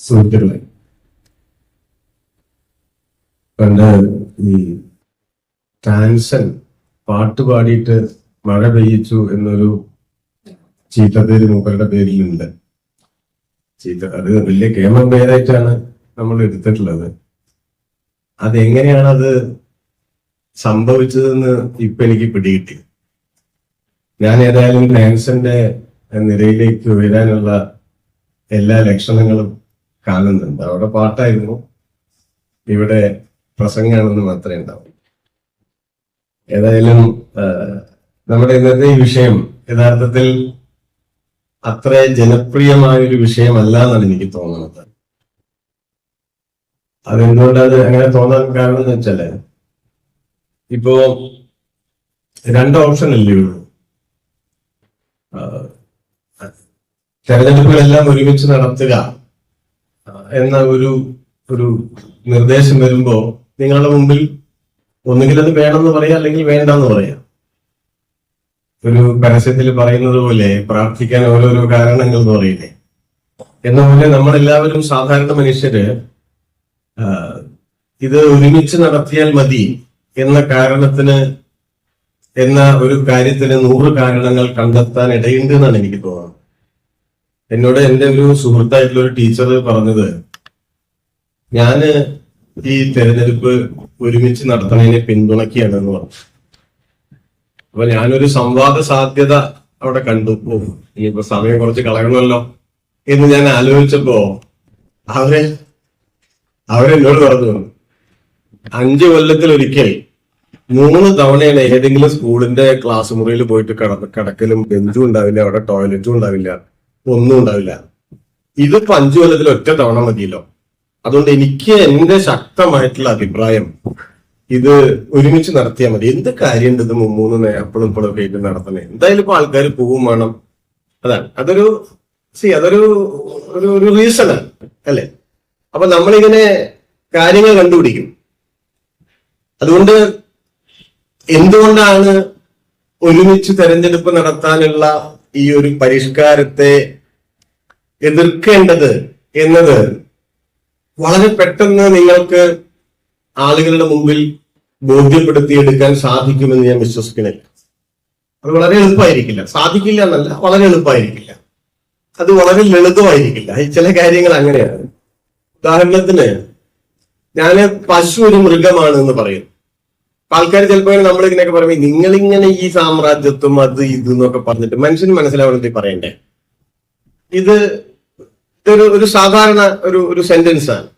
സുഹൃത്തുക്കളെ പണ്ട് ഈ ടാൻസൻ പാട്ട് പാടിയിട്ട് മഴ പെയ്യിച്ചു എന്നൊരു ചീത്തപ്പേര് മൂപ്പരുടെ പേരിലുണ്ട്. ചീത്ത അത് വലിയ കേമം പേരായിട്ടാണ് നമ്മൾ എടുത്തിട്ടുള്ളത്. അതെങ്ങനെയാണത് അത് സംഭവിച്ചതെന്ന് ഇപ്പൊ എനിക്ക് പിടികിട്ടി. ഞാൻ ഏതായാലും ടാൻസന്റെ നിരയിലേക്ക് ഉയരാനുള്ള എല്ലാ ലക്ഷണങ്ങളും കാണുന്നുണ്ട്. അവിടെ പാട്ടായിരുന്നു. ഇവിടെ പ്രസംഗമാണെന്ന് മാത്രമേ ഉണ്ടാവും ഏതായാലും നമ്മുടെ ഇന്നത്തെ ഈ വിഷയം യഥാർത്ഥത്തിൽ അത്ര ജനപ്രിയമായ ഒരു വിഷയമല്ല എന്നാണ് എനിക്ക് തോന്നുന്നത്. അതെന്തുകൊണ്ടത് അങ്ങനെ തോന്നാൻ കാരണം എന്ന് വെച്ചാൽ ഇപ്പോ രണ്ട് ഓപ്ഷൻ അല്ലേ ഉള്ളൂ തെരഞ്ഞെടുപ്പുകളെല്ലാം ഒരുമിച്ച് നടത്തുക എന്ന ഒരു ഒരു നിർദ്ദേശം വരുമ്പോ നിങ്ങളുടെ മുമ്പിൽ ഒന്നുകിൽ അത് വേണമെന്ന് പറയാം അല്ലെങ്കിൽ വേണ്ടെന്ന് പറയാം. ഒരു പരസ്യത്തിൽ പറയുന്നത് പോലെ പ്രാർത്ഥിക്കാൻ ഓരോരോ കാരണങ്ങൾ എന്ന് പറയില്ലേ? എന്ന പോലെ നമ്മളെല്ലാവരും സാധാരണ മനുഷ്യര് ഇത് ഒരുമിച്ച് നടത്തിയാൽ മതി എന്ന കാരണത്തിന് എന്ന ഒരു കാര്യത്തിന് നൂറ് കാരണങ്ങൾ കണ്ടെത്താൻ ഇടയുണ്ട് എന്നാണ് എനിക്ക് തോന്നുന്നത്. എന്നോട് എന്റെ ഒരു സുഹൃത്തായിട്ടുള്ള ഒരു ടീച്ചർ പറഞ്ഞത് ഞാൻ ഈ തെരഞ്ഞെടുപ്പ് ഒരുമിച്ച് നടത്തുന്നതിനെ പിന്തുണയ്ക്കുകയാണ് എന്ന് പറഞ്ഞു. അപ്പൊ ഞാനൊരു സംവാദ സാധ്യത അവിടെ കണ്ടു. ഓ ഇനിയിപ്പോ സമയം കുറച്ച് കളയണമല്ലോ എന്ന് ഞാൻ ആലോചിച്ചപ്പോ അവർ അവരെന്നോട് പറഞ്ഞു അഞ്ചു കൊല്ലത്തിൽ ഒരിക്കൽ മൂന്ന് തവണയാണ് ഏതെങ്കിലും സ്കൂളിന്റെ ക്ലാസ് മുറിയിൽ പോയിട്ട് കട കിടക്കലും ബെഞ്ചും ഉണ്ടാവില്ല അവിടെ ടോയ്ലറ്റും ഉണ്ടാവില്ല. ഒന്നും ഉണ്ടാവില്ല. ഇതിപ്പോ അഞ്ചു കൊല്ലത്തിൽ ഒറ്റ തവണ മതിയല്ലോ. അതുകൊണ്ട് എനിക്ക് എന്റെ ശക്തമായിട്ടുള്ള അഭിപ്രായം ഇത് ഒരുമിച്ച് നടത്തിയാൽ മതി. എന്ത് കാര്യമുണ്ട് ഇത് മൂന്ന് എപ്പോഴും ഇപ്പോഴും ഒക്കെ നടത്തണേ എന്തായാലും ഇപ്പൊ ആൾക്കാർ പോവും വേണം. അതാണ്. അതൊരു സി അതൊരു ഒരു ഒരു റീസണാണ് അല്ലെ? അപ്പൊ നമ്മളിങ്ങനെ കാര്യങ്ങൾ കണ്ടുപിടിക്കും. അതുകൊണ്ട് എന്തുകൊണ്ടാണ് ഒരുമിച്ച് തെരഞ്ഞെടുപ്പ് നടത്താനുള്ള ഈ ഒരു പരിഷ്കാരത്തെ എതിർക്കേണ്ടത് എന്നത് വളരെ പെട്ടെന്ന് നിങ്ങൾക്ക് ആളുകളുടെ മുമ്പിൽ ബോധ്യപ്പെടുത്തിയെടുക്കാൻ സാധിക്കുമെന്ന് ഞാൻ വിശ്വസിക്കുന്നില്ല. അത് വളരെ എളുപ്പമായിരിക്കില്ല. സാധിക്കില്ല എന്നല്ല വളരെ എളുപ്പമായിരിക്കില്ല. അത് വളരെ ലളിതമായിരിക്കില്ല. ചില കാര്യങ്ങൾ അങ്ങനെയാണ്. ഉദാഹരണത്തിന് ഞാൻ പശു ഒരു മൃഗമാണ് എന്ന് പറയും ആൾക്കാർ ചിലപ്പോൾ നമ്മൾ പറയും നിങ്ങളിങ്ങനെ ഈ സാമ്രാജ്യത്വം അത് ഇത് എന്നൊക്കെ പറഞ്ഞിട്ട് മനുഷ്യന് മനസ്സിലാവണത് പറയണ്ടേ? ഇത് ഇതൊരു ഒരു സാധാരണ ഒരു ഒരു സെന്റൻസ് ആണ്.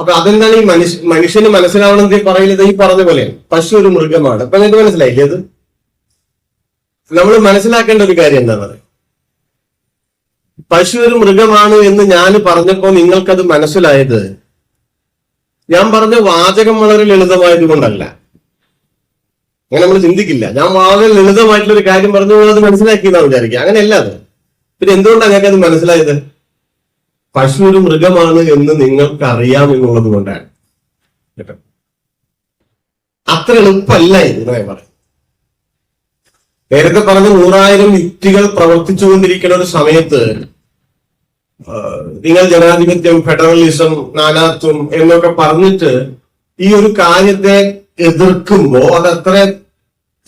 അപ്പൊ അതെന്താണ് ഈ മനുഷ്യ മനുഷ്യന് മനസ്സിലാവണമെന്ന് പറയുന്നത് ഈ പറഞ്ഞ പോലെയാണ് പശു ഒരു മൃഗമാണ്. അപ്പൊ നിങ്ങൾക്ക് മനസ്സിലായില്ലേ അത് നമ്മൾ മനസ്സിലാക്കേണ്ട ഒരു കാര്യം എന്താ പറയുക? പശു ഒരു മൃഗമാണ് എന്ന് ഞാൻ പറഞ്ഞപ്പോ നിങ്ങൾക്കത് മനസ്സിലായത് ഞാൻ പറഞ്ഞ വാചകം വളരെ ലളിതമായത് കൊണ്ടല്ല. അങ്ങനെ നമ്മൾ ചിന്തിക്കില്ല. ഞാൻ വളരെ ലളിതമായിട്ടുള്ള ഒരു കാര്യം പറഞ്ഞു അത് മനസ്സിലാക്കിയെന്നാണ് വിചാരിക്കുക. അങ്ങനെയല്ല അത്. പിന്നെ എന്തുകൊണ്ടാണ് ഞങ്ങൾക്ക് അത് മനസ്സിലായത്? പശു ഒരു മൃഗമാണ് എന്ന് നിങ്ങൾക്ക് അറിയാം എന്നുള്ളത് കൊണ്ടാണ്. അത്ര എളുപ്പമല്ല ഇതിനെ പറയും നേരത്തെ പറഞ്ഞ നൂറായിരം യുക്തികൾ പ്രവർത്തിച്ചുകൊണ്ടിരിക്കുന്ന ഒരു സമയത്ത് നിങ്ങൾ ജനാധിപത്യം ഫെഡറലിസം നാനാത്വം എന്നൊക്കെ പറഞ്ഞിട്ട് ഈ ഒരു കാര്യത്തെ എതിർക്കുമ്പോ അത് അത്ര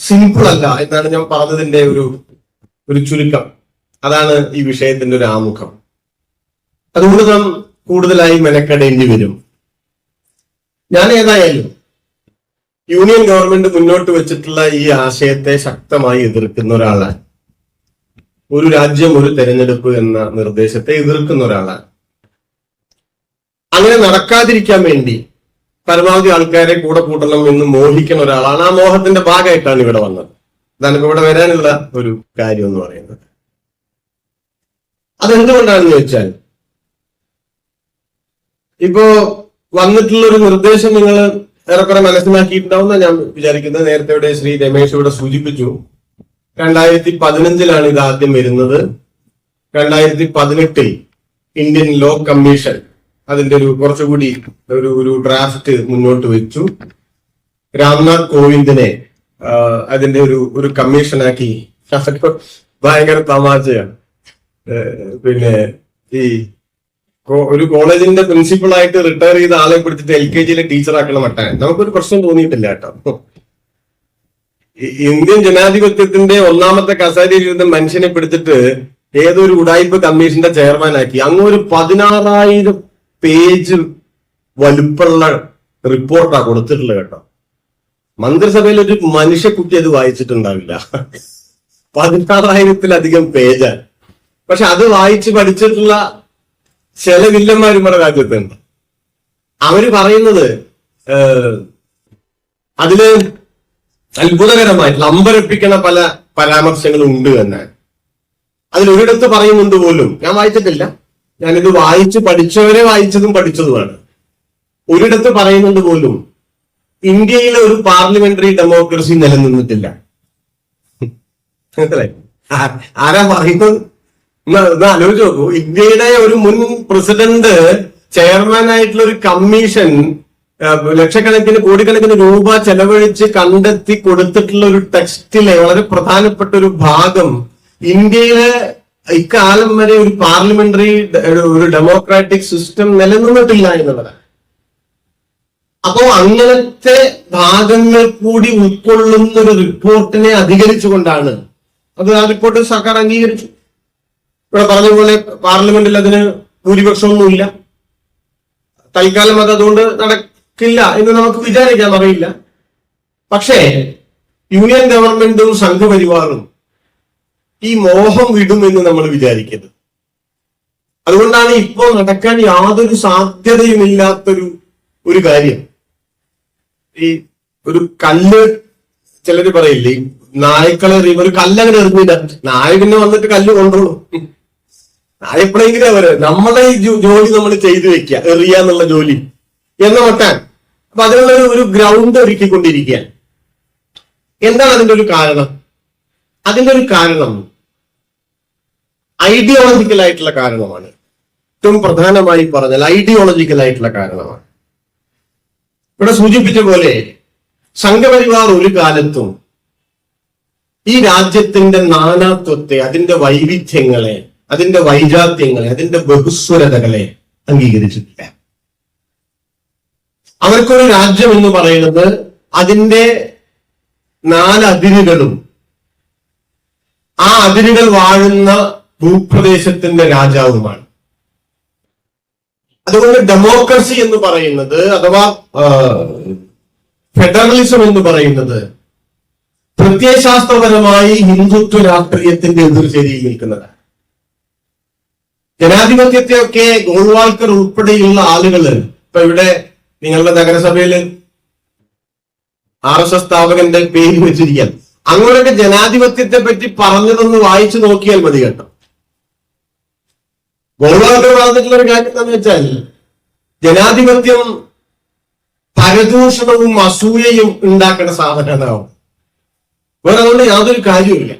സിമ്പിൾ അല്ല എന്നാണ് ഞാൻ പറഞ്ഞതിന്റെ ഒരു ഒരു ചുരുക്കം. അതാണ് ഈ വിഷയത്തിന്റെ ഒരു ആമുഖം. അതുകൊണ്ട് നാം കൂടുതലായി മെനക്കെടേണ്ടി വരും. ഞാൻ ഏതായാലും യൂണിയൻ ഗവൺമെന്റ് മുന്നോട്ട് വെച്ചിട്ടുള്ള ഈ ആശയത്തെ ശക്തമായി എതിർക്കുന്ന ഒരാളാണ്. ഒരു രാജ്യം ഒരു തെരഞ്ഞെടുപ്പ് എന്ന നിർദ്ദേശത്തെ എതിർക്കുന്ന ഒരാളാണ്. അങ്ങനെ നടക്കാതിരിക്കാൻ വേണ്ടി പരമാവധി ആൾക്കാരെ കൂടെ കൂട്ടണം എന്ന് മോഹിക്കുന്ന ഒരാളാണ് ആ മോഹത്തിന്റെ ഭാഗമായിട്ടാണ് ഇവിടെ വന്നത്. അതാണ് ഇവിടെ വരാനുള്ള ഒരു കാര്യം എന്ന് പറയുന്നത്. അതെന്തുകൊണ്ടാണെന്ന് ചോദിച്ചാൽ ഇപ്പോ വന്നിട്ടുള്ള ഒരു നിർദ്ദേശം നിങ്ങൾ ഏറെക്കുറെ മനസ്സിലാക്കിയിട്ടുണ്ടാവും ഞാൻ വിചാരിക്കുന്നത്. നേരത്തെ ഇവിടെ ശ്രീ രമേശ് ഇവിടെ സൂചിപ്പിച്ചു. രണ്ടായിരത്തി പതിനഞ്ചിലാണ് ഇത് ആദ്യം വരുന്നത്. രണ്ടായിരത്തി പതിനെട്ടിൽ ഇന്ത്യൻ ലോ കമ്മീഷൻ അതിന്റെ ഒരു കുറച്ചുകൂടി ഒരു ഒരു ഡ്രാഫ്റ്റ് മുന്നോട്ട് വെച്ചു. രാംനാഥ് കോവിന്ദിനെ അതിന്റെ ഒരു ഒരു കമ്മീഷനാക്കി. ഭയങ്കര തമാശയാണ്. പിന്നെ ഈ ഒരു കോളേജിന്റെ പ്രിൻസിപ്പൾ ആയിട്ട് റിട്ടയർ ചെയ്ത ആളെ പിടിച്ചിട്ട് എൽ കെ ജിയിലെ ടീച്ചർ ആക്കണം മട്ടാൻ നമുക്കൊരു പ്രശ്നം തോന്നിയിട്ടില്ല കേട്ടോ. ഇന്ത്യൻ ജനാധിപത്യത്തിന്റെ ഒന്നാമത്തെ കസേരയിൽ മനുഷ്യനെ പിടിച്ചിട്ട് ഏതൊരു ഉടായ്പ കമ്മീഷന്റെ ചെയർമാനാക്കി. അങ്ങ് ഒരു പതിനാറായിരം പേജ് വലുപ്പമുള്ള റിപ്പോർട്ടാ കൊടുത്തിട്ടുള്ളത് കേട്ടോ. മന്ത്രിസഭയിൽ ഒരു മനുഷ്യക്കുട്ടി അത് വായിച്ചിട്ടുണ്ടാവില്ല. പതിനാറായിരത്തിലധികം പേജ്. പക്ഷെ അത് വായിച്ച് പഠിച്ചിട്ടുള്ള ചില വില്ലന്മാരും നമ്മുടെ രാജ്യത്തുണ്ട്. അവർ പറയുന്നത് അതിൽ അത്ഭുതകരമായിട്ടുള്ള അമ്പരപ്പിക്കണ പല പരാമർശങ്ങളും ഉണ്ട് തന്നെ. അതിലൊരിടത്ത് പറയുന്നുണ്ട് പോലും ഞാൻ വായിച്ചിട്ടില്ല. ഞാനിത് വായിച്ച് പഠിച്ചവരെ വായിച്ചതും പഠിച്ചതുമാണ്. ഒരിടത്ത് പറയുന്നുണ്ട് പോലും ഇന്ത്യയിലെ ഒരു പാർലമെന്ററി ഡെമോക്രസി നിലനിന്നിട്ടില്ല. മനസ്സിലായി? ആരാ പറയുന്നത്? ആലോചിച്ച് ഇന്ത്യയുടെ ഒരു മുൻ പ്രസിഡന്റ് ചെയർമാൻ ആയിട്ടുള്ള ഒരു കമ്മീഷൻ ലക്ഷക്കണക്കിന് കോടിക്കണക്കിന് രൂപ ചെലവഴിച്ച് കണ്ടെത്തി കൊടുത്തിട്ടുള്ള ഒരു ടെക്സ്റ്റിലെ വളരെ പ്രധാനപ്പെട്ട ഒരു ഭാഗം ഇന്ത്യയിലെ ഇക്കാലം വരെ ഒരു പാർലമെന്ററി ഒരു ഡെമോക്രാറ്റിക് സിസ്റ്റം നിലനിന്നിട്ടില്ല എന്നുള്ളതാണ്. അപ്പോ അങ്ങനത്തെ ഭാഗങ്ങൾ കൂടി ഉൾക്കൊള്ളുന്ന ഒരു റിപ്പോർട്ടിനെ അധികരിച്ചുകൊണ്ടാണ് അത് ആ റിപ്പോർട്ട് സർക്കാർ അംഗീകരിച്ചു. ഇവിടെ പറഞ്ഞതുപോലെ പോലെ പാർലമെന്റിൽ അതിന് ഭൂരിപക്ഷമൊന്നുമില്ല. തൽക്കാലം അത് അതുകൊണ്ട് നടക്കില്ല എന്ന് നമുക്ക് വിചാരിക്കാൻ അറിയില്ല പക്ഷേ യൂണിയൻ ഗവൺമെന്റും സംഘപരിവാറും ഈ മോഹം വിടുമെന്ന് നമ്മൾ വിചാരിക്കരുത്. അതുകൊണ്ടാണ് ഇപ്പോൾ നടക്കാൻ യാതൊരു സാധ്യതയുമില്ലാത്തൊരു ഒരു കാര്യം. ഈ ഒരു കല്ല് ചിലര് പറയില്ലേ നായ്ക്കളെ ഒരു കല്ലങ്ങനെ എറിഞ്ഞില്ല. നായ പിന്നെ വന്നിട്ട് കല്ല് കൊണ്ടോളൂ നായ എപ്പോഴെങ്കിലും അവർ നമ്മളെ ഈ ജോലി നമ്മൾ ചെയ്തു വെക്കുക എറിയ എന്നുള്ള ജോലി. എന്ന് മട്ടാൻ. അപ്പൊ അതിനുള്ള ഒരു ഗ്രൗണ്ട് ഒരുക്കിക്കൊണ്ടിരിക്കുക എന്താണ് അതിന്റെ ഒരു കാരണം? അതിന്റെ ഒരു കാരണം ഐഡിയോളജിക്കൽ ആയിട്ടുള്ള കാരണമാണ്. ഏറ്റവും പ്രധാനമായി പറഞ്ഞാൽ ഐഡിയോളജിക്കൽ ആയിട്ടുള്ള കാരണമാണ്. ഇവിടെ സൂചിപ്പിച്ച പോലെ സംഘപരിവാർ ഒരു കാലത്തും ഈ രാജ്യത്തിന്റെ നാനാത്വത്തെ അതിന്റെ വൈവിധ്യങ്ങളെ അതിന്റെ വൈജാത്യങ്ങളെ അതിന്റെ ബഹുസ്വരതകളെ അംഗീകരിച്ചിട്ടില്ല. അവർക്കൊരു രാജ്യം എന്ന് പറയുന്നത് അതിന്റെ നാല് അതിരുകളും ആ അതിരുകൾ വാഴുന്ന ഭൂപ്രദേശത്തിന്റെ രാജാവുമാണ്. അതുകൊണ്ട് ഡെമോക്രസി എന്ന് പറയുന്നത് അഥവാ ഫെഡറലിസം എന്ന് പറയുന്നത് പ്രത്യയശാസ്ത്രപരമായി ഹിന്ദുത്വ രാഷ്ട്രീയത്തിന്റെ എതിർചേരിയിൽ നിൽക്കുന്നതാണ്. ജനാധിപത്യത്തെയൊക്കെ ഗോൾവാൾക്കർ ഉൾപ്പെടെയുള്ള ആളുകൾ ഇപ്പൊ ഇവിടെ നിങ്ങളുടെ നഗരസഭയിൽ ആർ എസ് എസ് സ്ഥാപകന്റെ പേര് വെച്ചിരിക്കാൻ. അങ്ങോട്ടൊക്കെ ജനാധിപത്യത്തെ പറ്റി പറഞ്ഞതൊന്ന് വായിച്ചു നോക്കിയാൽ മതി കേട്ടോ. ഗോൾവാൾക്കർ പറഞ്ഞിട്ടുള്ള ഒരു കാര്യം എന്താണെന്ന് വെച്ചാൽ ജനാധിപത്യം പരദൂഷണവും അസൂയയും ഉണ്ടാക്കുന്ന സാധനമാണ് വേറെ അതുകൊണ്ട് യാതൊരു കാര്യവുമില്ല.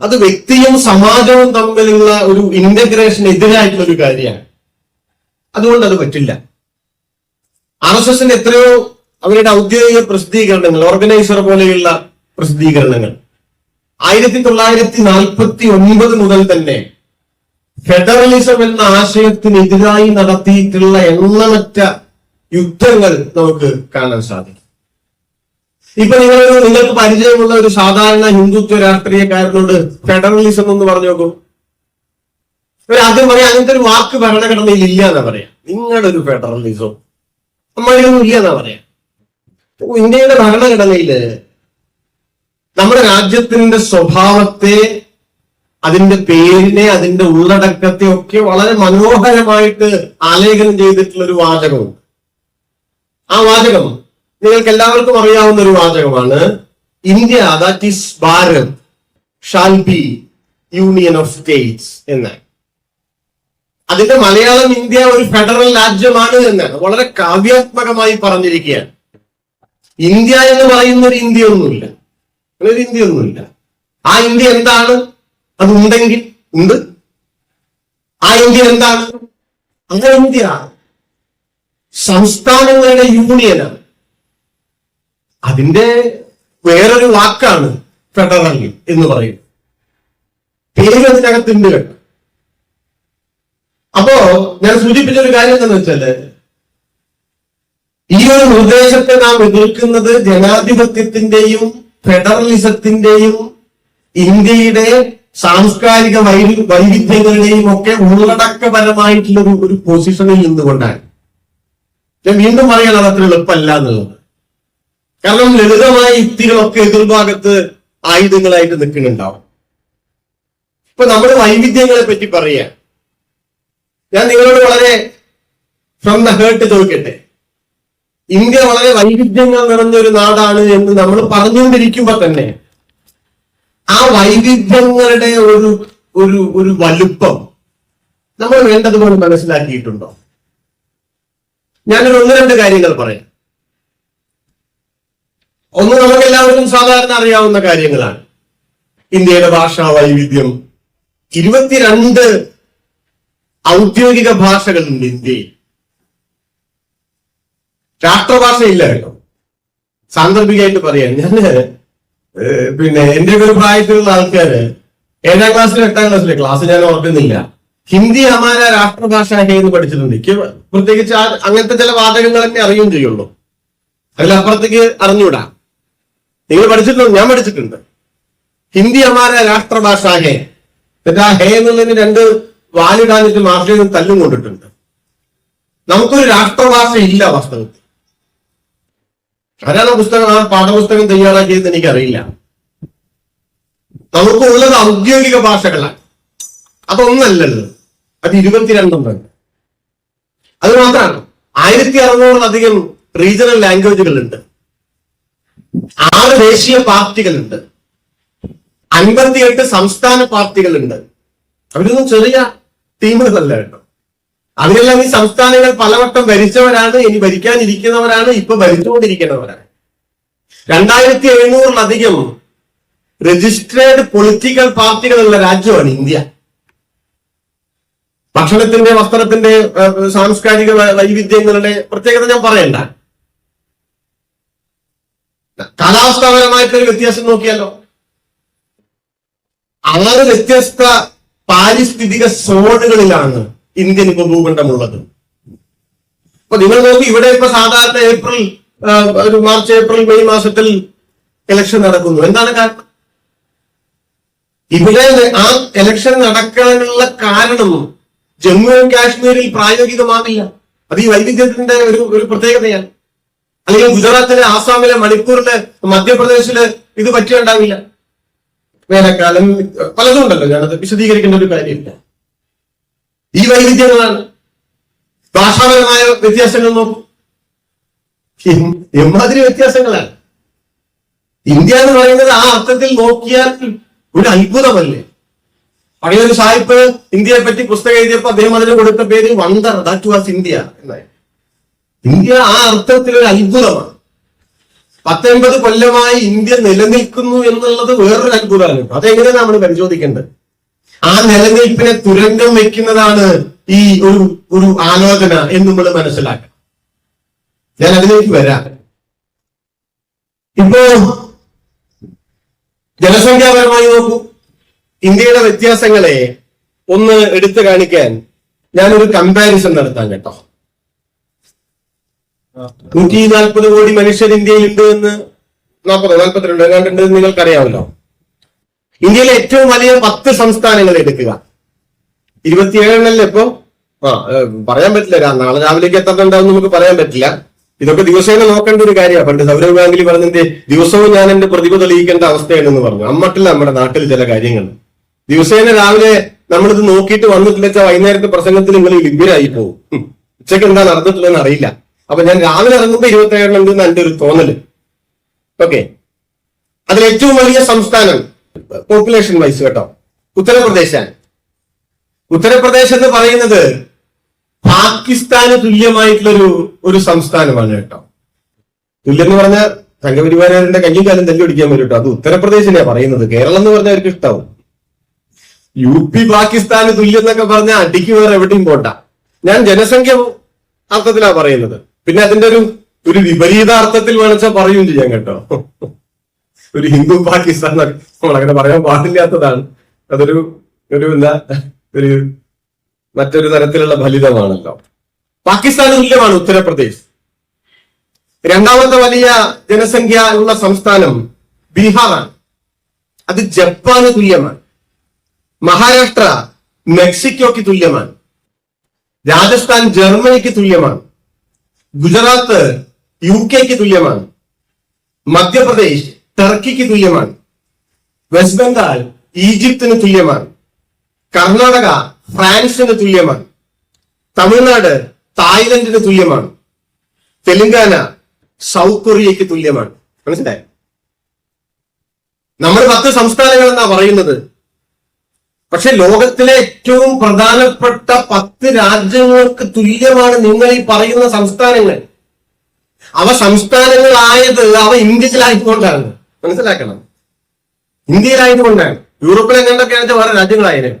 അത് വ്യക്തിയും സമാജവും തമ്മിലുള്ള ഒരു ഇന്റഗ്രേഷൻ എതിരായിട്ടുള്ള ഒരു കാര്യമാണ്. അതുകൊണ്ട് അത് പറ്റില്ല. ആർ എസ് എസിന്റെ എത്രയോ അവരുടെ ഔദ്യോഗിക പ്രസിദ്ധീകരണങ്ങൾ ഓർഗനൈസർ പോലെയുള്ള പ്രസിദ്ധീകരണങ്ങൾ ആയിരത്തി തൊള്ളായിരത്തി നാൽപ്പത്തി ഒൻപത് മുതൽ തന്നെ ഫെഡറലിസം എന്ന ആശയത്തിനെതിരായി നടത്തിയിട്ടുള്ള എണ്ണമറ്റ യുദ്ധങ്ങൾ നമുക്ക് കാണാൻ സാധിക്കും. ഇപ്പൊ നിങ്ങൾ നിങ്ങൾക്ക് പരിചയമുള്ള ഒരു സാധാരണ ഹിന്ദുത്വ രാഷ്ട്രീയക്കാരനോട് ഫെഡറലിസം എന്ന് പറഞ്ഞു നോക്കൂ. ഒരു ആദ്യം പറയാം അങ്ങനത്തെ ഒരു വാക്ക് ഭരണഘടനയിൽ ഇല്ല എന്നാ പറയാ. നിങ്ങളുടെ ഒരു ഫെഡറലിസം നമ്മളിതൊന്നും ഇല്ല എന്നാ പറയാ. ഇന്ത്യയുടെ ഭരണഘടനയിൽ നമ്മുടെ രാജ്യത്തിന്റെ സ്വഭാവത്തെ അതിന്റെ പേരിനെ അതിന്റെ ഉള്ളടക്കത്തെ ഒക്കെ വളരെ മനോഹരമായിട്ട് ആലേഖനം ചെയ്തിട്ടുള്ള ഒരു വാചകമുണ്ട്. ആ വാചകം നിങ്ങൾക്ക് എല്ലാവർക്കും അറിയാവുന്ന ഒരു വാചകമാണ്. India that is Bharat shall be union of states എന്ന്. അതിന്റെ മലയാളം ഇന്ത്യ ഒരു ഫെഡറൽ രാജ്യമാണ് എന്നാണ് വളരെ കാവ്യാത്മകമായി പറഞ്ഞിരിക്കുകയാണ്. ഇന്ത്യ എന്ന് പറയുന്ന ഒരു ഇന്ത്യ ഒന്നുമില്ല അങ്ങനെ ഒരു ഇന്ത്യ ഒന്നുമില്ല ആ ഇന്ത്യ എന്താണ്? അത് ഉണ്ടെങ്കിൽ ഉണ്ട്. ആ ഇന്ത്യ എന്താണ്? ആ ഇന്ത്യ സംസ്ഥാനങ്ങളുടെ യൂണിയനാണ് അതിന്റെ വേറൊരു വാക്കാണ് ഫെഡറൽ എന്ന് പറയും പേര് അതിനകത്തുണ്ട് കേട്ടോ. അപ്പോ ഞാൻ സൂചിപ്പിച്ച ഒരു കാര്യം എന്താണെന്ന് വെച്ചാൽ ഈ ഒരു നിർദ്ദേശത്തെ നാം എതിർക്കുന്നത് ജനാധിപത്യത്തിന്റെയും ഫെഡറലിസത്തിന്റെയും ഇന്ത്യയുടെ സാംസ്കാരിക വൈ വൈവിധ്യങ്ങളുടെയും ഒക്കെ ഉള്ളടക്കപരമായിട്ടുള്ള ഒരു പൊസിഷനിൽ നിന്നുകൊണ്ടാണ്. ഞാൻ വീണ്ടും പറയണം അത് അത്ര എളുപ്പമല്ല എന്നുള്ളത്. കാരണം ലളിതമായ യുക്തികളൊക്കെ എതിർഭാഗത്ത് ആയുധങ്ങളായിട്ട് നിൽക്കുന്നുണ്ടാവും. ഇപ്പൊ നമ്മുടെ വൈവിധ്യങ്ങളെ പറ്റി പറയാ. ഞാൻ നിങ്ങളോട് വളരെ ഫ്രം ദ ഹേർട്ട് ചോദിക്കട്ടെ. ഇന്ത്യ വളരെ വൈവിധ്യങ്ങൾ നിറഞ്ഞൊരു നാടാണ് എന്ന് നമ്മൾ പറഞ്ഞുകൊണ്ടിരിക്കുമ്പോ തന്നെ ആ വൈവിധ്യങ്ങളുടെ ഒരു ഒരു ഒരു വലുപ്പം നമ്മൾ വേണ്ടതുപോലെ മനസ്സിലാക്കിയിട്ടുണ്ടോ? ഞാനൊരു ഒന്ന് രണ്ട് കാര്യങ്ങൾ പറയാം. ഒന്ന് നമുക്ക് എല്ലാവർക്കും സാധാരണ അറിയാവുന്ന കാര്യങ്ങളാണ്. ഇന്ത്യയുടെ ഭാഷാ വൈവിധ്യം. ഇരുപത്തിരണ്ട് ഔദ്യോഗിക ഭാഷകളുണ്ട് ഇന്ത്യയിൽ. രാഷ്ട്രഭാഷയില്ല കേട്ടോ. സാന്ദർഭികമായിട്ട് പറയാം. ഞാൻ പിന്നെ എന്റെ ഒരു പ്രായത്തിലുള്ള ആൾക്കാര് ഏഴാം ക്ലാസ്സിലും എട്ടാം ക്ലാസ്സിലെ ക്ലാസ് ഞാൻ ഓർക്കുന്നില്ല. ഹിന്ദി അമാന രാഷ്ട്രഭാഷ എന്ന് പഠിച്ചിട്ടുണ്ട്? പ്രത്യേകിച്ച് അങ്ങനത്തെ ചില വാചകങ്ങളൊക്കെ അറിയുകയും ചെയ്യുള്ളൂ. അതിലപ്പുറത്തേക്ക് അറിഞ്ഞൂടാ നിങ്ങൾ പഠിച്ചിട്ടുണ്ട് ഞാൻ പഠിച്ചിട്ടുണ്ട്. ഹിന്ദി അമാര രാഷ്ട്രഭാഷ ഹേ എന്നിട്ട് ആ ഹേ എന്നുള്ളതിന് രണ്ട് വാലിടാനിട്ട് നിന്ന് തല്ലും കൊണ്ടിട്ടുണ്ട്. നമുക്കൊരു രാഷ്ട്രഭാഷ ഇല്ല വാസ്തവത്തിൽ. ആരാണ് പുസ്തകം ആ പാഠപുസ്തകം തയ്യാറാക്കിയെന്ന് എനിക്കറിയില്ല. നമുക്കുള്ളത് ഔദ്യോഗിക ഭാഷകളാണ്. അതൊന്നല്ലല്ലോ. അത് ഇരുപത്തിരണ്ടെണ്ണുണ്ട് അത് മാത്രമാണ്. ആയിരത്തി അറുന്നൂറിലധികം റീജിയണൽ ലാംഗ്വേജുകളുണ്ട് ആറ് ദേശീയ പാർട്ടികളുണ്ട്. അൻപത്തിയെട്ട് സംസ്ഥാന പാർട്ടികളുണ്ട്. അവരൊന്നും ചെറിയ ടീമുകളല്ല കേട്ടോ. അതിനെല്ലാം ഈ സംസ്ഥാനങ്ങൾ പലവട്ടം ഭരിച്ചവരാണ് ഇനി ഭരിക്കാനിരിക്കുന്നവരാണ് ഇപ്പൊ ഭരിച്ചുകൊണ്ടിരിക്കുന്നവരാണ്. രണ്ടായിരത്തി എഴുന്നൂറിലധികം രജിസ്ട്രേഡ് പൊളിറ്റിക്കൽ പാർട്ടികളുള്ള രാജ്യമാണ് ഇന്ത്യ. ഭക്ഷണത്തിന്റെ വസ്ത്രത്തിന്റെ സാംസ്കാരിക വൈവിധ്യങ്ങളുടെ പ്രത്യേകത ഞാൻ പറയണ്ട. കാലാവസ്ഥാപരമായിട്ടൊരു വ്യത്യാസം നോക്കിയാലോ? ആറ് വ്യത്യസ്ത പാരിസ്ഥിതിക സോണുകളിലാണ് ഇന്ത്യൻ ഉപഭൂഖണ്ഡമുള്ളത്. അപ്പൊ നിങ്ങൾ നോക്കി ഇവിടെ ഇപ്പൊ സാധാരണ ഏപ്രിൽ ഒരു മാർച്ച് ഏപ്രിൽ മെയ് മാസത്തിൽ ഇലക്ഷൻ നടക്കുന്നു. എന്താണ് കാരണം? ഇവിടെ ആ ഇലക്ഷൻ നടക്കാനുള്ള കാരണം ജമ്മു ആൻഡ് കാശ്മീരിൽ പ്രായോഗികമാകില്ല അത് ഈ വൈവിധ്യത്തിന്റെ ഒരു ഒരു പ്രത്യേകതയാണ്. അല്ലെങ്കിൽ ഗുജറാത്തിലെ ആസാമിലെ മണിപ്പൂരിലെ മധ്യപ്രദേശിൽ ഇത് പറ്റിയുണ്ടാവില്ല വേനൽക്കാലം പലതും ഉണ്ടല്ലോ ഞാനത് വിശദീകരിക്കേണ്ട ഒരു കാര്യമില്ല. ഈ വൈവിധ്യങ്ങളാണ്. ഭാഷാപരമായ വ്യത്യാസങ്ങൾ നോക്കൂ. എമ്മാതിരി വ്യത്യാസങ്ങളാണ്. ഇന്ത്യ എന്ന് പറയുന്നത് ആ അർത്ഥത്തിൽ നോക്കിയാൽ ഒരു അത്ഭുതമല്ലേ? പഴയൊരു സാഹിബ് ഇന്ത്യയെ പറ്റി പുസ്തകം എഴുതിയപ്പോ അദ്ദേഹം അതിന് കൊടുത്ത പേര് വണ്ടർ ദാറ്റ് വാസ് ഇന്ത്യ എന്നായി. ഇന്ത്യ ആ അർത്ഥത്തിൽ ഒരു അത്ഭുതമാണ്. പത്തൊൻപത് കൊല്ലമായി ഇന്ത്യ നിലനിൽക്കുന്നു എന്നുള്ളത് വേറൊരു അത്ഭുതമാണ്. അതെങ്ങനെ നമ്മൾ പരിശോധിക്കേണ്ടത്? ആ നിലനിൽപ്പിനെ തുരങ്കം വെക്കുന്നതാണ് ഈ ഒരു ഒരു ആലോചന എന്ന് നമ്മൾ മനസ്സിലാക്കണം. ഞാൻ അതിലേക്ക് വരാം. ഇപ്പോ ജനസംഖ്യാപരമായി നോക്കൂ. ഇന്ത്യയുടെ വ്യത്യാസങ്ങളെ ഒന്ന് എടുത്തു കാണിക്കാൻ ഞാനൊരു കമ്പാരിസൺ നടത്താം കേട്ടോ. നൂറ്റി നാൽപ്പത് കോടി മനുഷ്യർ ഇന്ത്യയിൽ ഉണ്ട് എന്ന് നാൽപ്പത് നാൽപ്പത്തിരണ്ട് ഏതാണ്ട് നിങ്ങൾക്കറിയാമല്ലോ. ഇന്ത്യയിലെ ഏറ്റവും വലിയ പത്ത് സംസ്ഥാനങ്ങൾ എടുക്കുക. ഇരുപത്തിയേഴെണ്ണല്ലേ ഇപ്പോ? ആ പറയാൻ പറ്റില്ല. നാളെ രാവിലേക്ക് എത്തണ്ടാവും നമുക്ക് പറയാൻ പറ്റില്ല. ഇതൊക്കെ ദിവസേന നോക്കേണ്ട ഒരു കാര്യമാണ്. പണ്ട് സൗരവ് ഗാംഗുലി പറഞ്ഞതിന്റെ ദിവസവും ഞാൻ എന്റെ പ്രതിഭ തെളിയിക്കേണ്ട അവസ്ഥയാണെന്ന് പറഞ്ഞു. അമ്മട്ടില്ല നമ്മുടെ നാട്ടിൽ ചില കാര്യങ്ങൾ. ദിവസേന രാവിലെ നമ്മളിത് നോക്കിയിട്ട് വന്നിട്ടില്ല വൈകുന്നേരത്തെ പ്രസംഗത്തിൽ നിങ്ങൾ ലിബ്യരായി പോകും ഉച്ചയ്ക്ക് എന്താ നടന്നിട്ടില്ലെന്ന് അറിയില്ല. അപ്പൊ ഞാൻ രാവിലെ ഇറങ്ങുമ്പോൾ ഇരുപത്തി ഏഴെണ്ണം ഉണ്ട് എന്റെ ഒരു തോന്നൽ. ഓക്കെ അതിൽ ഏറ്റവും വലിയ സംസ്ഥാനം പോപ്പുലേഷൻ വൈസ് കേട്ടോ. ഉത്തർപ്രദേശാണ്. ഉത്തർപ്രദേശ് എന്ന് പറയുന്നത് പാകിസ്ഥാന് തുല്യമായിട്ടുള്ള ഒരു ഒരു സംസ്ഥാനമാണ് കേട്ടോ. തുല്യം എന്ന് പറഞ്ഞാൽ സംഘപരിവാരന്റെ കയ്യും കാലം തല്ലി പിടിക്കാൻ വരും കേട്ടോ. അത് ഉത്തർപ്രദേശിനെയാ പറയുന്നത്. കേരളം എന്ന് പറഞ്ഞാൽ അവർക്ക് ഇഷ്ടാവും. യു പി പാകിസ്ഥാന് തുല്യം എന്നൊക്കെ പറഞ്ഞാൽ അടിക്ക് വേറെ എവിടെയും പോണ്ട. ഞാൻ ജനസംഖ്യ അർത്ഥത്തിലാ പറയുന്നത്. പിന്നെ അതിന്റെ ഒരു ഒരു വിപരീതാർത്ഥത്തിൽ വേണമെച്ചാൽ പറയുകയും ചെയ്യാം കേട്ടോ. ഒരു ഹിന്ദു പാകിസ്ഥാൻ നമ്മൾ അങ്ങനെ പറയാൻ പാടില്ലാത്തതാണ്. അതൊരു ഒരു എന്താ ഒരു മറ്റൊരു തരത്തിലുള്ള ഫലിതമാണല്ലോ. പാകിസ്ഥാന് തുല്യമാണ് ഉത്തർപ്രദേശ്. രണ്ടാമത്തെ വലിയ ജനസംഖ്യ ഉള്ള സംസ്ഥാനം ബീഹാറാണ്. അത് ജപ്പാന് തുല്യമാണ്. മഹാരാഷ്ട്ര മെക്സിക്കോയ്ക്ക് തുല്യമാണ്. രാജസ്ഥാൻ ജർമ്മനിക്ക് തുല്യമാണ്. ഗുജറാത്ത് യു കെക്ക് തുല്യമാണ്. മധ്യപ്രദേശ് ടർക്കിക്ക് തുല്യമാണ്. വെസ്റ്റ് ബംഗാൾ ഈജിപ്തിന് തുല്യമാണ്. കർണാടക ഫ്രാൻസിന് തുല്യമാണ്. തമിഴ്നാട് തായ്ലൻഡിന് തുല്യമാണ്. തെലങ്കാന സൗത്ത് കൊറിയയ്ക്ക് തുല്യമാണ്. മനസ്സിലായോ? നമ്മൾ പത്ത് സംസ്ഥാനങ്ങൾ എന്നാ പറയുന്നത്. പക്ഷെ ലോകത്തിലെ ഏറ്റവും പ്രധാനപ്പെട്ട പത്ത് രാജ്യങ്ങൾക്ക് തുല്യമാണ് നിങ്ങൾ ഈ പറയുന്ന സംസ്ഥാനങ്ങൾ. അവ സംസ്ഥാനങ്ങളായത് അവ ഇന്ത്യയിലായതുകൊണ്ടാണ്. മനസ്സിലാക്കണം? ഇന്ത്യയിലായതുകൊണ്ടാണ്. യൂറോപ്പിൽ ആണെങ്കിൽ വേറെ രാജ്യങ്ങളായാലും.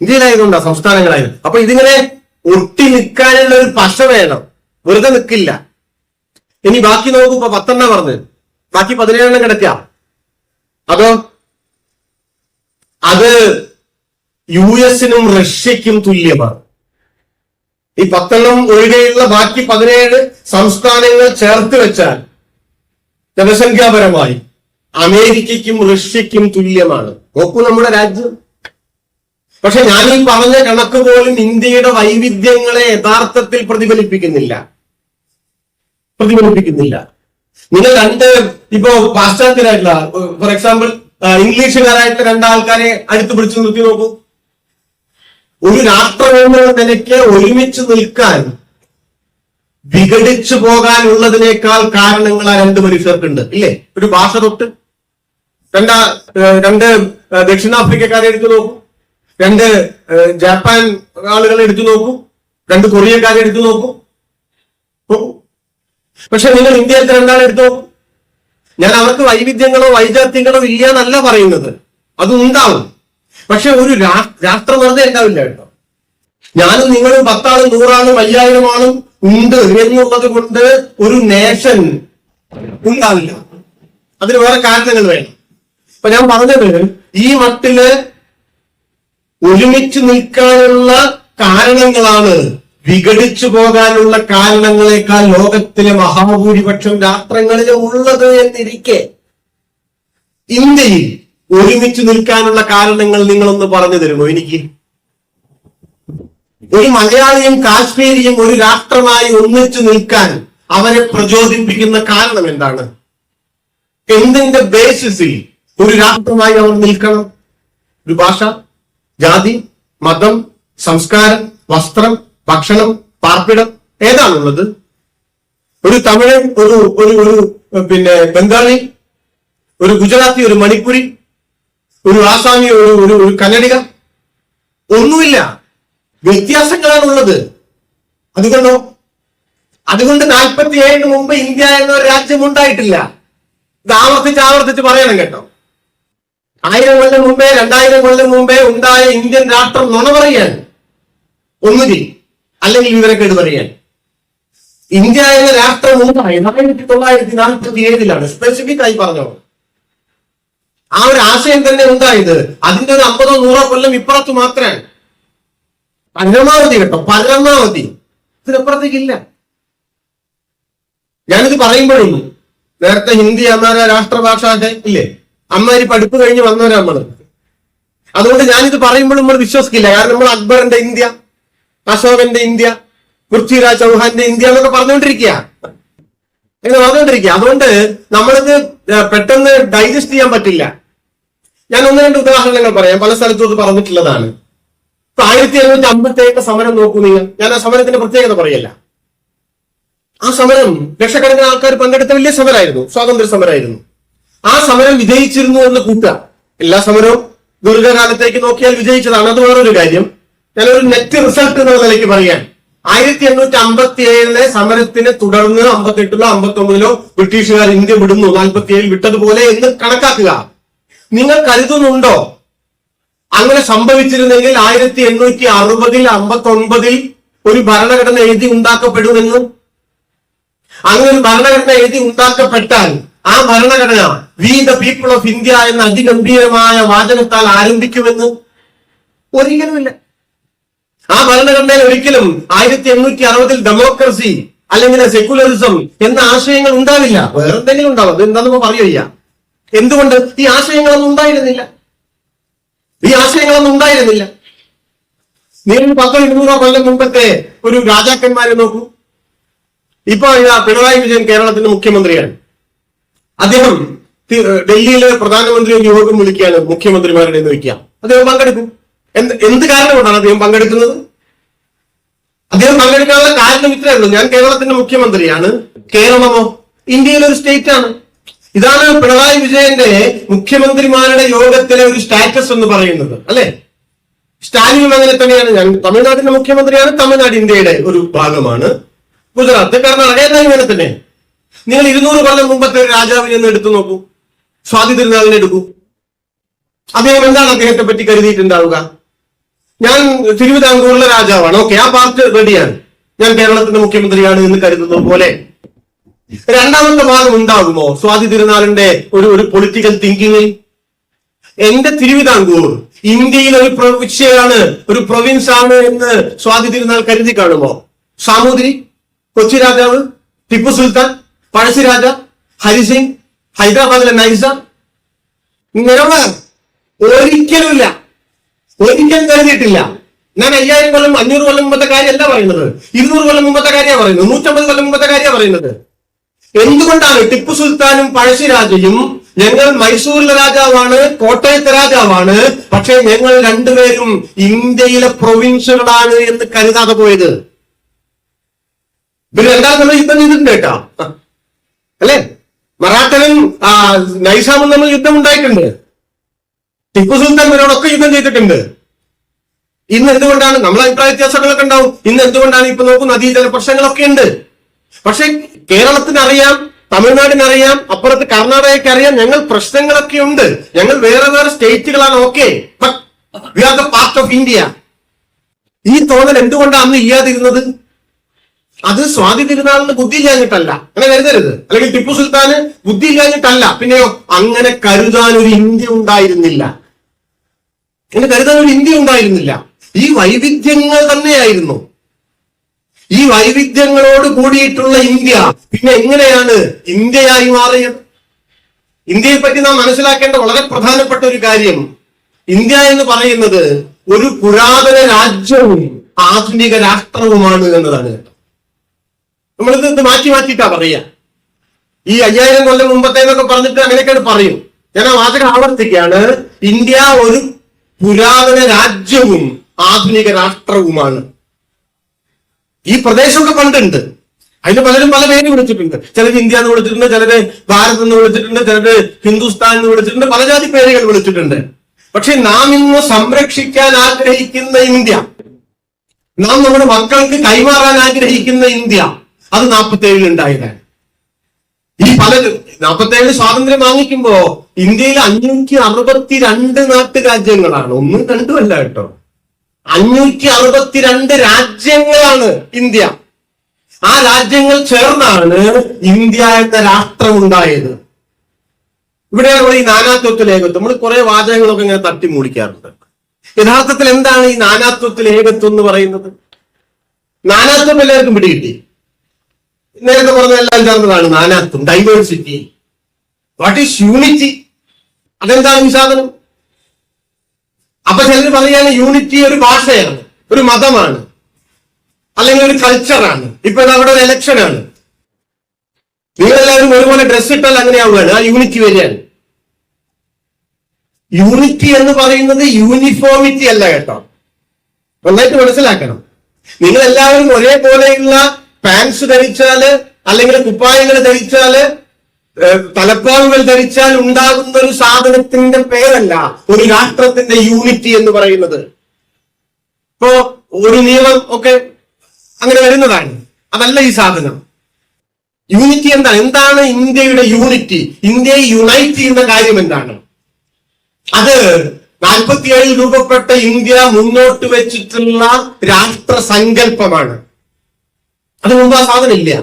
ഇന്ത്യയിലായതുകൊണ്ടാണ് സംസ്ഥാനങ്ങളായത്. അപ്പൊ ഇതിങ്ങനെ ഒട്ടി നിൽക്കാനുള്ള ഒരു പശ വേണം. വെറുതെ നിൽക്കില്ല ഇനി ബാക്കി നോക്കൂ ഇപ്പൊ പത്തെണ്ണം പറഞ്ഞ് ബാക്കി പതിനേഴെണ്ണം കിടക്കാം. അതോ അത് യു എസിനും റഷ്യക്കും തുല്യമാണ്. ഈ പത്തെണ്ണം ഒഴികെയുള്ള ബാക്കി പതിനേഴ് സംസ്ഥാനങ്ങൾ ചേർത്ത് വെച്ചാൽ ജനസംഖ്യാപരമായി അമേരിക്കയ്ക്കും റഷ്യയ്ക്കും തുല്യമാണ്. നോക്കൂ നമ്മുടെ രാജ്യം. പക്ഷെ ഞാൻ ഈ പറഞ്ഞ കണക്ക് പോലും ഇന്ത്യയുടെ വൈവിധ്യങ്ങളെ യഥാർത്ഥത്തിൽ പ്രതിഫലിപ്പിക്കുന്നില്ല. പ്രതിഫലിപ്പിക്കുന്നില്ല. നിങ്ങൾ രണ്ട് ഇപ്പോ പാശ്ചാത്യരായിട്ടുള്ള ഫോർ എക്സാമ്പിൾ ഇംഗ്ലീഷുകാരായിട്ടുള്ള രണ്ടാൾക്കാരെ അടുത്ത് പിടിച്ചു നിർത്തി നോക്കൂ. ഒരു രാഷ്ട്രമെന്ന നിലയ്ക്ക് ഒരുമിച്ച് നിൽക്കാൻ വിഘടിച്ചു പോകാനുള്ളതിനേക്കാൾ കാരണങ്ങൾ ആ രണ്ട് മനുഷ്യർക്കുണ്ട്. ഇല്ലേ? ഒരു ഭാഷ തൊട്ട്. രണ്ടാ രണ്ട് ദക്ഷിണാഫ്രിക്കക്കാരെ എടുത്തു നോക്കൂ. രണ്ട് ജപ്പാൻ ആളുകളെ എടുത്തു നോക്കൂ. രണ്ട് കൊറിയക്കാരെ എടുത്തു നോക്കൂ. പക്ഷെ നിങ്ങൾ ഇന്ത്യയിലത്തെ രണ്ടാളെ എടുത്തു നോക്കൂ. ഞാൻ അവർക്ക് വൈവിധ്യങ്ങളോ വൈജാത്യങ്ങളോ ഇല്ല എന്നല്ല പറയുന്നത്. അത് ഉണ്ടാവും പക്ഷെ ഒരു രാഷ്ട്രം വെറുതെ ഉണ്ടാവില്ല കേട്ടോ. ഞാനും നിങ്ങളും പത്താളും നൂറാളും അയ്യായിരം ആളും ഉണ്ട്. എന്നുള്ളത് കൊണ്ട് ഒരു നേഷൻ ഉണ്ടാവില്ല. അതിന് വേറെ കാരണങ്ങൾ വേണം. ഇപ്പൊ ഞാൻ പറഞ്ഞത് ഈ മട്ടിൽ ഒരുമിച്ച് നിൽക്കാനുള്ള കാരണങ്ങളാണ് വിഘടിച്ചു പോകാനുള്ള കാരണങ്ങളെക്കാൾ ലോകത്തിലെ മഹാഭൂരിപക്ഷം രാഷ്ട്രങ്ങളിൽ ഉള്ളത് എന്നിരിക്കെ ഇന്ത്യയിൽ ഒരുമിച്ച് നിൽക്കാനുള്ള കാരണങ്ങൾ നിങ്ങളൊന്ന് പറഞ്ഞു തരുമോ? എനിക്ക് ഒരു മലയാളിയും കാശ്മീരിയും ഒരു രാഷ്ട്രമായി ഒന്നിച്ചു നിൽക്കാൻ അവരെ പ്രചോദിപ്പിക്കുന്ന കാരണം എന്താണ്? എന്തിന്റെ ബേസിസിൽ ഒരു രാഷ്ട്രമായി അവർ നിൽക്കണം? ഒരു ഭാഷ ജാതി മതം സംസ്കാരം വസ്ത്രം ഭക്ഷണം പാർപ്പിടം ഏതാണുള്ളത്? ഒരു തമിഴൻ ഒരു ഒരു ഒരു പിന്നെ ബംഗാളി ഒരു ഗുജറാത്തി ഒരു മണിപ്പുരി ഒരു ആസാമി ഒരു ഒരു ഒരു കന്നഡിക ഒന്നുമില്ല. വ്യത്യാസങ്ങളാണുള്ളത്. അതുകൊണ്ടോ? അതുകൊണ്ട് നാൽപ്പത്തി ഏഴിന് മുമ്പ് ഇന്ത്യ എന്ന ഒരു രാജ്യം ഉണ്ടായിട്ടില്ല. ഇത് ആവർത്തിച്ച് ആവർത്തിച്ച് പറയണം കേട്ടോ. ആയിരം കൊല്ലം മുമ്പേ രണ്ടായിരം കൊല്ലം മുമ്പേ ഉണ്ടായ ഇന്ത്യൻ രാഷ്ട്രം നുണ പറയാൻ ഒന്നുകിൽ അല്ലെങ്കിൽ വിവരക്കേട് പറയാൻ? ഇന്ത്യ എന്ന രാഷ്ട്രം ഉണ്ടായി ആയിരത്തി തൊള്ളായിരത്തി നാൽപ്പത്തി ഏഴിലാണ്. സ്പെസിഫിക് ആയി പറഞ്ഞോ? ആ ഒരു ആശയം തന്നെ ഉണ്ടായത് അതിന്റെ ഒരു അമ്പതോ നൂറോ കൊല്ലം ഇപ്പുറത്ത് മാത്രമാണ് പരമാവധി കേട്ടോ പരമാവധി. ഇതിനപ്പുറത്തേക്കില്ല. ഞാനിത് പറയുമ്പോഴും നേരത്തെ ഹിന്ദി അമ്മാര രാഷ്ട്രഭാഷ ഇല്ലേ? അമ്മാരി പഠിപ്പ് കഴിഞ്ഞ് വന്നവരാ നമ്മൾ. അതുകൊണ്ട് ഞാനിത് പറയുമ്പോഴും നമ്മൾ വിശ്വസിക്കില്ല. കാരണം നമ്മൾ അക്ബറിന്റെ ഇന്ത്യ. അശോകന്റെ ഇന്ത്യ പൃഥ്വിരാജ് ചൗഹാന്റെ ഇന്ത്യ എന്നൊക്കെ പറഞ്ഞുകൊണ്ടിരിക്കുക. അങ്ങനെ പറഞ്ഞുകൊണ്ടിരിക്കുക. അതുകൊണ്ട് നമ്മളിത് പെട്ടെന്ന് ഡൈജസ്റ്റ് ചെയ്യാൻ പറ്റില്ല. ഞാൻ ഒന്ന് രണ്ട് ഉദാഹരണങ്ങൾ പറയാം. പല സ്ഥലത്തും ഇത് പറഞ്ഞിട്ടുള്ളതാണ്. ഇപ്പൊ ആയിരത്തി എഴുന്നൂറ്റി അമ്പത്തി ഏഴിന്റെ സമരം നോക്കൂ നിങ്ങൾ. ഞാൻ ആ സമരത്തിന്റെ പ്രത്യേകത പറയല്ല. ആ സമരം ലക്ഷക്കണക്കിന് ആൾക്കാർ പങ്കെടുത്ത വലിയ സമരമായിരുന്നു. സ്വാതന്ത്ര്യ സമരമായിരുന്നു. ആ സമരം വിജയിച്ചിരുന്നു എന്ന് കൂട്ടുക. എല്ലാ സമരവും ദീർഘകാലത്തേക്ക് നോക്കിയാൽ വിജയിച്ചതാണ്. അത് വേറൊരു കാര്യം. ഞാനൊരു നെറ്റ് റിസൾട്ട് എന്നുള്ള നിലയ്ക്ക് പറയാൻ ആയിരത്തി എണ്ണൂറ്റി അമ്പത്തി ഏഴിലെ സമരത്തിനെ തുടർന്ന് അമ്പത്തെട്ടിലോ അമ്പത്തി ഒമ്പതിലോ ബ്രിട്ടീഷുകാർ ഇന്ത്യ വിടുന്നു. നാൽപ്പത്തി ഏഴിൽ വിട്ടതുപോലെ എന്ന് കണക്കാക്കുക. നിങ്ങൾ കരുതുന്നുണ്ടോ? അങ്ങനെ സംഭവിച്ചിരുന്നെങ്കിൽ ആയിരത്തി എണ്ണൂറ്റി അറുപതിൽ അമ്പത്തി ഒൻപതിൽ ഒരു ഭരണഘടന എഴുതി ഉണ്ടാക്കപ്പെടുമെന്നും അങ്ങനെ ഒരു ഭരണഘടന എഴുതി ഉണ്ടാക്കപ്പെട്ടാൽ ആ ഭരണഘടന we the people of India എന്ന അതിഗംഭീരമായ വാചകത്താൽ ആരംഭിക്കുമെന്ന് ഒരിക്കലുമില്ല. ആ ഭരണഘടനയിൽ ഒരിക്കലും ആയിരത്തി എണ്ണൂറ്റി അറുപതിൽ ഡെമോക്രസി അല്ലെങ്കിൽ സെക്യുലറിസം എന്ന ആശയങ്ങൾ ഉണ്ടാവില്ല. വേറെ എന്തെങ്കിലും ഉണ്ടാവും അത് എന്താണെന്ന് പറയുക എന്തുകൊണ്ട്? ഈ ആശയങ്ങളൊന്നും ഉണ്ടായിരുന്നില്ല. ഈ ആശയങ്ങളൊന്നും ഉണ്ടായിരുന്നില്ല. നീ പത്തോ ഇരുന്നൂറോ കൊല്ലം മുമ്പത്തെ ഒരു രാജാക്കന്മാരെ നോക്കൂ. ഇപ്പൊ ഇതാ പിണറായി വിജയൻ കേരളത്തിന്റെ മുഖ്യമന്ത്രിയാണ്. അദ്ദേഹം ഡൽഹിയിലെ പ്രധാനമന്ത്രി ഒരു യോഗം വിളിക്കുകയാണ് മുഖ്യമന്ത്രിമാരുടെ എന്ന് വയ്ക്കുക അദ്ദേഹം പങ്കെടുക്കും. എന്ത് എന്ത് കാരണം കൊണ്ടാണ് അദ്ദേഹം പങ്കെടുക്കുന്നത്? അദ്ദേഹം പങ്കെടുക്കാനുള്ള കാരണം ഇത്രയേ ഉള്ളൂ. ഞാൻ കേരളത്തിന്റെ മുഖ്യമന്ത്രിയാണ്. കേരളമോ? ഇന്ത്യയിലെ ഒരു സ്റ്റേറ്റ് ആണ് ഇതാണ് പിണറായി വിജയന്റെ മുഖ്യമന്ത്രിമാരുടെ യോഗത്തിലെ ഒരു സ്റ്റാറ്റസ് എന്ന് പറയുന്നത് അല്ലെ? സ്റ്റാലിനും അങ്ങനെ തന്നെയാണ്. ഞാൻ തമിഴ്നാടിന്റെ മുഖ്യമന്ത്രിയാണ് തമിഴ്നാട് ഇന്ത്യയുടെ ഒരു ഭാഗമാണ്. ഗുജറാത്ത് കർണാടക എല്ലാം ഇങ്ങനെ തന്നെ. നിങ്ങൾ ഇരുന്നൂറ് കൊല്ലം മുമ്പത്തെ ഒരു രാജാവിനെ ഒന്ന് എടുത്തു നോക്കൂ. സ്വാതി തിരുനാളിനെ എടുക്കൂ. അദ്ദേഹം എന്താണ് അദ്ദേഹത്തെ പറ്റി കരുതിയിട്ടുണ്ടാവുക? ഞാൻ തിരുവിതാംകൂറിലെ രാജാവാണ്. ഓക്കെ ആ പാർട്ട് റെഡിയാണ്. ഞാൻ കേരളത്തിന്റെ മുഖ്യമന്ത്രിയാണ് എന്ന് കരുതുന്നത് പോലെ. രണ്ടാമത്തെ ഭാഗം ഉണ്ടാകുമോ? സ്വാതി തിരുനാളിന്റെ ഒരു ഒരു പൊളിറ്റിക്കൽ തിങ്കിങ്ങിൽ എന്റെ തിരുവിതാംകൂർ ഇന്ത്യയിൽ ഒരു പ്രവിശ്യയാണ് ഒരു പ്രൊവിൻസ് ആണ് എന്ന് സ്വാതി തിരുനാൾ കരുതി കാണുമോ? സാമൂതിരി കൊച്ചി രാജാവ് ടിപ്പു സുൽത്താൻ പഴശ്ശിരാജ ഹരിസിംഗ് ഹൈദരാബാദിലെ നൈസ. നിരവധി. ഒരിക്കലുമില്ല. ഒരിക്കലും കരുതിയിട്ടില്ല ഞാൻ അയ്യായിരം കൊല്ലം അഞ്ഞൂറ് കൊല്ലം മുമ്പത്തെ കാര്യമല്ല പറയുന്നത്. ഇരുന്നൂറ് കൊല്ലം മുമ്പത്തെ കാര്യമാണ് പറയുന്നത്. നൂറ്റമ്പത് കൊല്ലം മുമ്പത്തെ കാര്യമാണ് പറയുന്നത്. എന്തുകൊണ്ടാണ് ടിപ്പു സുൽത്താനും പഴശ്ശിരാജയും ഞങ്ങൾ മൈസൂരിലെ രാജാവാണ് കോട്ടയത്തെ രാജാവാണ് പക്ഷെ ഞങ്ങൾ രണ്ടുപേരും ഇന്ത്യയിലെ പ്രൊവിൻസുകളാണ് എന്ന് കരുതാതെ പോയത്? ഇവർ രണ്ടാമത് നമ്മൾ യുദ്ധം ചെയ്തിട്ടുണ്ട് കേട്ടോ. അല്ലേ? മറാത്തനും നൈസാമും നമ്മൾ യുദ്ധം ഉണ്ടായിട്ടുണ്ട്. ടിപ്പു സുൽത്താൻ ഇവരോടൊക്കെ യുദ്ധം ചെയ്തിട്ടുണ്ട്. ഇന്ന് എന്തുകൊണ്ടാണ്? നമ്മൾ അഭിപ്രായ വ്യത്യാസങ്ങളൊക്കെ ഉണ്ടാവും. ഇന്ന് എന്തുകൊണ്ടാണ് ഇപ്പൊ നോക്കൂ നദീജല പ്രശ്നങ്ങളൊക്കെ ഉണ്ട്. പക്ഷെ കേരളത്തിന് അറിയാം തമിഴ്നാടിനറിയാം അപ്പുറത്ത് കർണാടകയ്ക്ക് അറിയാം ഞങ്ങൾ പ്രശ്നങ്ങളൊക്കെ ഉണ്ട്. ഞങ്ങൾ വേറെ വേറെ സ്റ്റേറ്റുകളാണ് okay. We are the part of India ഈ തോന്നൽ എന്തുകൊണ്ടാണ് അന്ന് ഇല്ലാതിരുന്നത്? അത് സ്വാതി തിരുനാളിന് ബുദ്ധി ഇല്ലാഞ്ഞിട്ടല്ല. അങ്ങനെ കരുതരുത്. അല്ലെങ്കിൽ ടിപ്പു സുൽത്താന് ബുദ്ധി ഇല്ലാഞ്ഞിട്ടല്ല. പിന്നെയോ അങ്ങനെ കരുതാൻ ഒരു ഇന്ത്യ ഉണ്ടായിരുന്നില്ല. അങ്ങനെ കരുതാൻ ഒരു ഇന്ത്യ ഉണ്ടായിരുന്നില്ല. ഈ വൈവിധ്യങ്ങൾ തന്നെയായിരുന്നു. ഈ വൈവിധ്യങ്ങളോട് കൂടിയിട്ടുള്ള ഇന്ത്യ പിന്നെ എങ്ങനെയാണ് ഇന്ത്യയായി മാറിയത്? ഇന്ത്യയെ പറ്റി നാം മനസ്സിലാക്കേണ്ട വളരെ പ്രധാനപ്പെട്ട ഒരു കാര്യം. ഇന്ത്യ എന്ന് പറയുന്നത് ഒരു പുരാതന രാജ്യവും ആധുനിക രാഷ്ട്രവുമാണ് എന്നതാണ് നമ്മളിത് ഇത് മാറ്റി മാറ്റിയിട്ടാ പറയാ. ഈ അയ്യായിരം കൊല്ലം മുമ്പത്തേന്നൊക്കെ പറഞ്ഞിട്ട് അങ്ങനെയൊക്കെയാണ് പറയും. ഞാൻ ആ വാചകം ആവർത്തിക്കുകയാണ്. ഇന്ത്യ ഒരു പുരാതന രാജ്യവും ആധുനിക രാഷ്ട്രവുമാണ്. ഈ പ്രദേശമൊക്കെ പണ്ടുണ്ട്. അതിന് പലരും പല പേര് വിളിച്ചിട്ടുണ്ട്. ചിലർ ഇന്ത്യ എന്ന് വിളിച്ചിട്ടുണ്ട് ചിലര് ഭാരത് എന്ന് വിളിച്ചിട്ടുണ്ട് ചിലര് ഹിന്ദുസ്ഥാൻ എന്ന് വിളിച്ചിട്ടുണ്ട് പല ജാതി പേരുകൾ വിളിച്ചിട്ടുണ്ട്. പക്ഷെ നാം ഇന്ന് സംരക്ഷിക്കാൻ ആഗ്രഹിക്കുന്ന ഇന്ത്യ നാം നമ്മുടെ മക്കൾക്ക് കൈമാറാൻ ആഗ്രഹിക്കുന്ന ഇന്ത്യ അത് നാൽപ്പത്തി ഏഴിൽ ഉണ്ടായതാണ്. ഈ പല നാൽപ്പത്തേഴ് സ്വാതന്ത്ര്യം വാങ്ങിക്കുമ്പോ ഇന്ത്യയിൽ അഞ്ഞൂറ്റി നാട്ടു രാജ്യങ്ങളാണ് ഒന്നും രണ്ടുമല്ല കേട്ടോ. അഞ്ഞൂറ്റി അറുപത്തിരണ്ട് രാജ്യങ്ങളാണ് ഇന്ത്യ. ആ രാജ്യങ്ങൾ ചേർന്നാണ് ഇന്ത്യ എന്ന രാഷ്ട്രം ഉണ്ടായത്. ഇവിടെ നമ്മൾ ഈ നാനാത്വത്തിൽ ഏകത്വം നമ്മൾ കുറെ വാചകങ്ങളൊക്കെ ഇങ്ങനെ തട്ടി മൂടിക്കാറുണ്ട് യഥാർത്ഥത്തിൽ എന്താണ് ഈ നാനാത്വത്തിൽ ഏകത്വം എന്ന് പറയുന്നത്? നാനാത്വം എല്ലാവർക്കും പിടികിട്ടി. നേരത്തെ പറഞ്ഞ എല്ലാം ചേർന്നതാണ് നാനാത്വം. ഡൈവേഴ്സിറ്റി വാട്ട് ഈസ് യൂണിറ്റി അതെന്താണ് സാധനം? അപ്പൊ ചിലർ പറയാണ് യൂണിറ്റി ഒരു ഭാഷയാണ് ഒരു മതമാണ് അല്ലെങ്കിൽ ഒരു കൾച്ചറാണ് ഇപ്പൊ അവിടെ ഒരു ഇലക്ഷനാണ് നിങ്ങളെല്ലാവരും ഒരുപോലെ ഡ്രസ് ഇട്ടാൽ അങ്ങനെയാവുകയാണ് ആ യൂണിറ്റി വരികയാണ്. യൂണിറ്റി എന്ന് പറയുന്നത് യൂണിഫോമിറ്റി അല്ല കേട്ടോ. നന്നായിട്ട് മനസ്സിലാക്കണം. നിങ്ങൾ എല്ലാവരും ഒരേപോലെയുള്ള പാൻസ് ധരിച്ചാൽ അല്ലെങ്കിൽ കുപ്പായങ്ങൾ ധരിച്ചാൽ തലപ്പാവുകൾ ധരിച്ചാൽ ഉണ്ടാകുന്ന ഒരു സാധനത്തിന്റെ പേരല്ല ഒരു രാഷ്ട്രത്തിന്റെ യൂണിറ്റി എന്ന് പറയുന്നത്. ഇപ്പോ ഒരു നിയമം ഒക്കെ അങ്ങനെ വരുന്നതാണ്. അതല്ല ഈ സാധനം. യൂണിറ്റി എന്താണ്? എന്താണ് ഇന്ത്യയുടെ യൂണിറ്റി? ഇന്ത്യയെ യുണൈറ്റ് ചെയ്യുന്ന കാര്യം എന്താണ്? അത് നാൽപ്പത്തിയേഴിൽ രൂപപ്പെട്ട ഇന്ത്യ മുന്നോട്ട് വെച്ചിട്ടുള്ള രാഷ്ട്ര സങ്കല്പമാണ്. അത് മുമ്പ് ആ സാധനം ഇല്ല.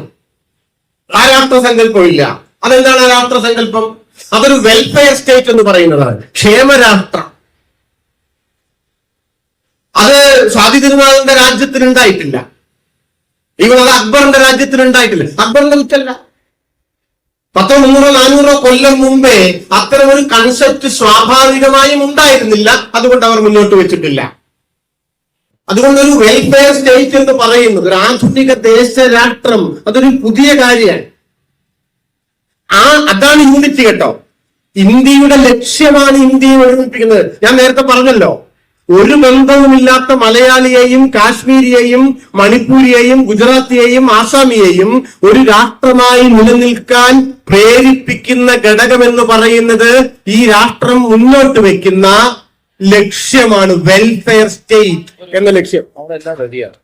ആ രാഷ്ട്ര സങ്കല്പം ഇല്ല അതെന്താണ് രാഷ്ട്ര സങ്കല്പം? അതൊരു വെൽഫെയർ സ്റ്റേറ്റ് എന്ന് പറയുന്നതാണ്. ക്ഷേമരാഷ്ട്രം. അത് സ്വാതി തിരുനാളിന്റെ രാജ്യത്തിന് ഉണ്ടായിട്ടില്ല ഈവൻ അത് അക്ബറിന്റെ രാജ്യത്തിന് ഉണ്ടായിട്ടില്ല അക്ബറിന്റെ കുറ്റല്ല പത്തോ മുന്നൂറോ നാനൂറോ കൊല്ലം മുമ്പേ അത്തരം ഒരു കൺസെപ്റ്റ് സ്വാഭാവികമായും ഉണ്ടായിരുന്നില്ല. അതുകൊണ്ട് അവർ മുന്നോട്ട് വെച്ചിട്ടില്ല. അതുകൊണ്ട് ഒരു വെൽഫെയർ സ്റ്റേറ്റ് എന്ന് പറയുന്നത് ഒരു ആധുനിക ദേശരാഷ്ട്രം അതൊരു പുതിയ കാര്യമാണ്. ആ അതാണ് യൂണിറ്റി കേട്ടോ. ഇന്ത്യയുടെ ലക്ഷ്യമാണ് ഇന്ത്യയെ ഒരുമിപ്പിക്കുന്നത്. ഞാൻ നേരത്തെ പറഞ്ഞല്ലോ ഒരു ബന്ധവുമില്ലാത്ത മലയാളിയെയും കാശ്മീരിയെയും മണിപ്പൂരിയെയും ഗുജറാത്തിയെയും ആസാമിയെയും ഒരു രാഷ്ട്രമായി നിലനിൽക്കാൻ പ്രേരിപ്പിക്കുന്ന ഘടകം എന്ന് പറയുന്നത് ഈ രാഷ്ട്രം മുന്നോട്ട് വെക്കുന്ന ലക്ഷ്യമാണ് വെൽഫെയർ സ്റ്റേറ്റ് എന്ന ലക്ഷ്യം. അവിടെ എല്ലാം റെഡിയാണ്